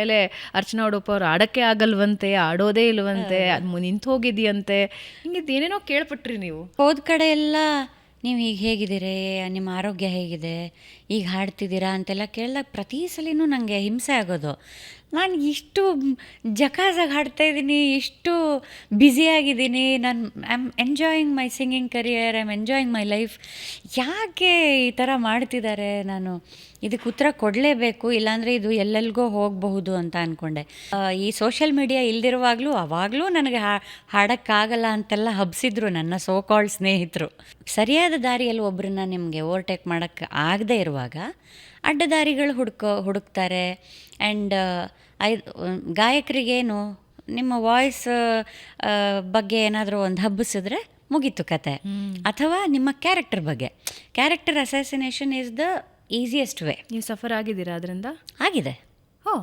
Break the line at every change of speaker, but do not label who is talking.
ಮೇಲೆ ಅರ್ಚನಾ ಉಡುಪ ಅವ್ರು ಆಡಕ್ಕೆ ಆಗಲ್ವಂತೆ ಆಡೋದೇ ಇಲ್ವಂತೆ ಅದು ನಿಂತು ಹೋಗಿದೆಯಂತೆ. ಹಿಂಗಿದ್ದು ಏನೇನೋ ಕೇಳ್ಪಟ್ರಿ ನೀವು.
ಹೋದ ಕಡೆ ಎಲ್ಲ ನೀವು ಈಗ ಹೇಗಿದ್ದೀರಿ? ನಿಮ್ಮ ಆರೋಗ್ಯ ಹೇಗಿದೆ? ಈಗ ಹಾಡ್ತಿದ್ದೀರಾ ಅಂತೆಲ್ಲ ಕೇಳಿದಾಗ ಪ್ರತಿ ಸಲಿನೂ ನನಗೆ ಹಿಂಸೆ ಆಗೋದು. ನಾನು ಇಷ್ಟು ಜಕಾಸಾಗಿ ಹಾಡ್ತಾ ಇದ್ದೀನಿ, ಇಷ್ಟು ಬ್ಯುಸಿಯಾಗಿದ್ದೀನಿ ನಾನು I am enjoying my singing career I am enjoying my life ಯಾಕೆ ಈ ಥರ ಮಾಡ್ತಿದ್ದಾರೆ ನಾನು? ಇದಕ್ಕೆ ಉತ್ತರ ಕೊಡಲೇಬೇಕು, ಇಲ್ಲಾಂದರೆ ಇದು ಎಲ್ಲೆಲ್ಗೋ ಹೋಗಬಹುದು ಅಂತ ಅಂದ್ಕೊಂಡೆ ಈ ಸೋಷಿಯಲ್ ಮೀಡಿಯಾ ಇಲ್ದಿರುವಾಗಲೂ, ಅವಾಗಲೂ ನನಗೆ ಹಾಡೋಕ್ಕಾಗಲ್ಲ ಅಂತೆಲ್ಲ ಹಬ್ಸಿದ್ರು ನನ್ನ ಸೋ ಸ್ನೇಹಿತರು. ಸ್ನೇಹಿತರು ಸರಿಯಾದ ದಾರಿಯಲ್ಲಿ ಒಬ್ಬರನ್ನ ನಿಮಗೆ ಓವರ್ಟೇಕ್ ಮಾಡೋಕ್ಕೆ ಆಗದೇ ಇರುವಾಗ ಅಡ್ಡದಾರಿಗಳು ಹುಡುಕೋ ಹುಡುಕ್ತಾರೆ. ಆ್ಯಂಡ್ ಐ ಗಾಯಕರಿಗೇನು ನಿಮ್ಮ ವಾಯ್ಸ್ ಬಗ್ಗೆ ಏನಾದರೂ ಒಂದು ಹಬ್ಬಿಸಿದ್ರೆ ಮುಗೀತು ಕತೆ. ಅಥವಾ ನಿಮ್ಮ ಕ್ಯಾರೆಕ್ಟರ್ ಬಗ್ಗೆ. Character assassination is the easiest way
ನೀವು ಸಫರ್ ಆಗಿದ್ದೀರಾ ಅದರಿಂದ?
ಆಗಿದೆ.
ಓ